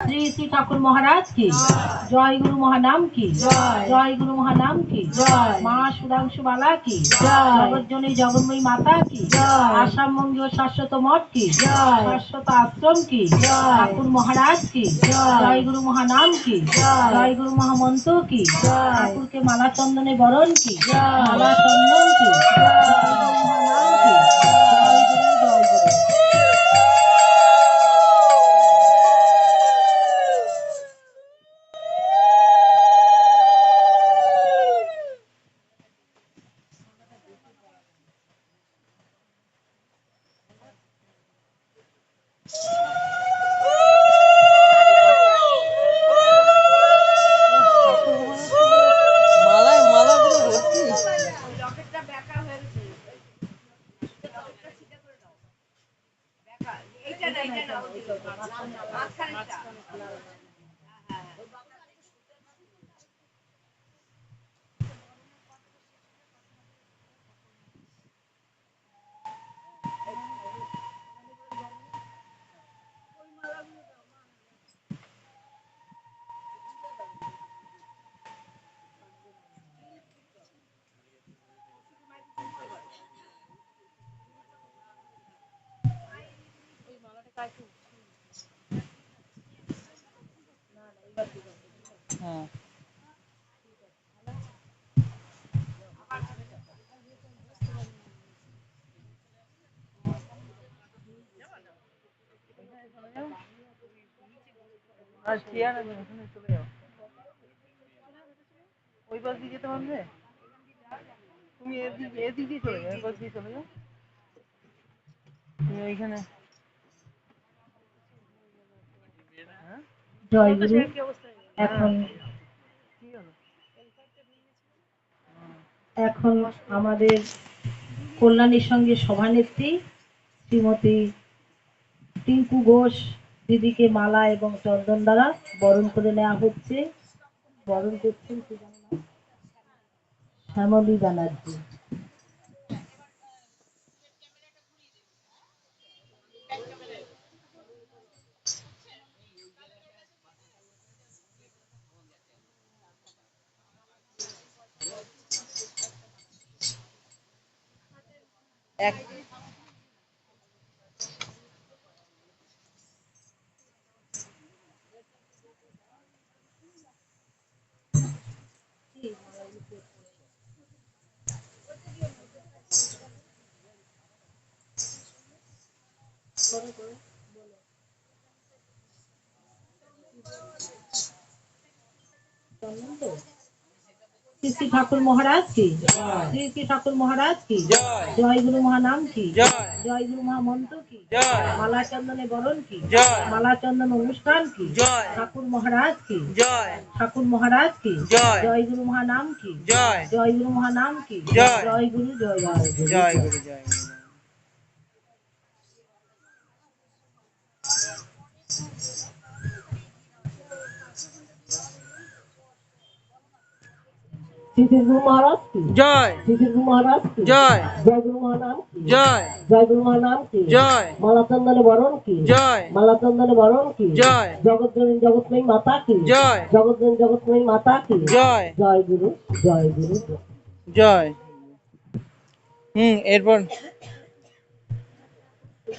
শ্রী শ্রী ঠাকুর মহারাজ কি জয় গুরু মহানাম কি জয়। গুরু মহানাম কি। মা সুধাংশু বালা কি। জগজ্জনী জগন্ময়ী মাতা কি। আসাম বঙ্গীয় শাশ্বত মঠ কি। শাশ্বত আশ্রম কি। ঠাকুর মহারাজ কি জয়। গুরু মহানাম কি জয়। গুরু মহামন্ত্র কি। ঠাকুরকে মালা চন্দনে বরণ কি। মালা চন্দন কি জয় গুরু মহানাম কি right hand out. হ্যাঁ আর চেয়ার আছে ওখানে চলে যাও ওই পাশ দিয়ে যেতে পারবে তুমি এদিক এদিক দিয়ে চলে যাও ওই পাশ দিয়ে চলে যাও তুমি ওইখানে জয় গুরু। এখন এখন আমাদের কল্যাণীর সঙ্গে সভানেত্রী শ্রীমতী টিঙ্কু ঘোষ দিদিকে মালা এবং চন্দন দ্বারা বরণ করে নেওয়া হচ্ছে। বরণ করছেন কি জানো না? শ্যামলী ব্যানার্জি এক শ্রী শ্রী ঠাকুর মহারাজ কি শ্রী শ্রী ঠাকুর মহারাজ কি জয় গুরু মহানাম কি জয় গুরু মহামন্ত্র কি মালা চন্দনে বরণ কি মালা চন্দন অনুষ্ঠান কি ঠাকুর মহারাজ কি জয় ঠাকুর মহারাজ কি জয় গুরু মহানাম কি জয় গুরু মহানাম কি জয়। জয় গুরু জয় জয় গুরু। জয় মহারাজ কি জয়। মহারাজ কি জয়। জয় গুরু মহানাম জয়। জয় গুরু মহানাম কি? জয়। মালাচন্দনে বরণ কি? জয়। মালাচন্দনে বরণ কি? জয়। জগৎময়ী মাতা কি? জয়। জগৎময়ী মাতা কি? জয়। জয় গুরু জয় গুরু। জয়। জয় হুম এরপর।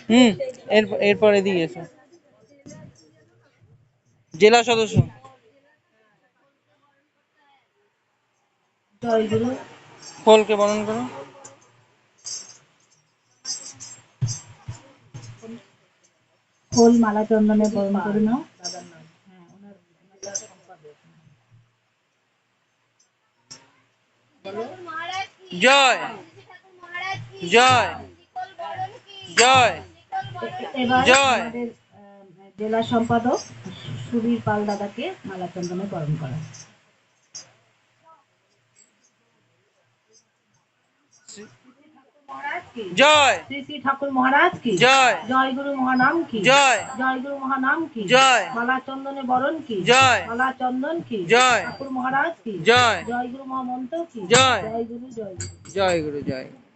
হুম এরপর এরপর এদিকে এসো জেলা সদস্য জয় গুরু ফলকে বরণ করো। ফুল মালা চন্দনে বরণ করে নাও। জয়। জয়। জয়। জয়। জেলা সম্পাদক সুবীর পাল দাদাকে মালা চন্দনে বরণ করা। জয়। শ্রী শ্রী ঠাকুর মহারাজ কি জয়। জয় গুরু মহানাম কি জয়। জয় গুরু মহানাম কি জয়। মালা চন্দনে বরণ কি জয়। মালা চন্দন কি জয়। ঠাকুর মহারাজ কি জয়। জয় গুরু মহামন্ত্র কি জয়। জয় গুরু জয় গুরু। জয় গুরু জয়। গুরু।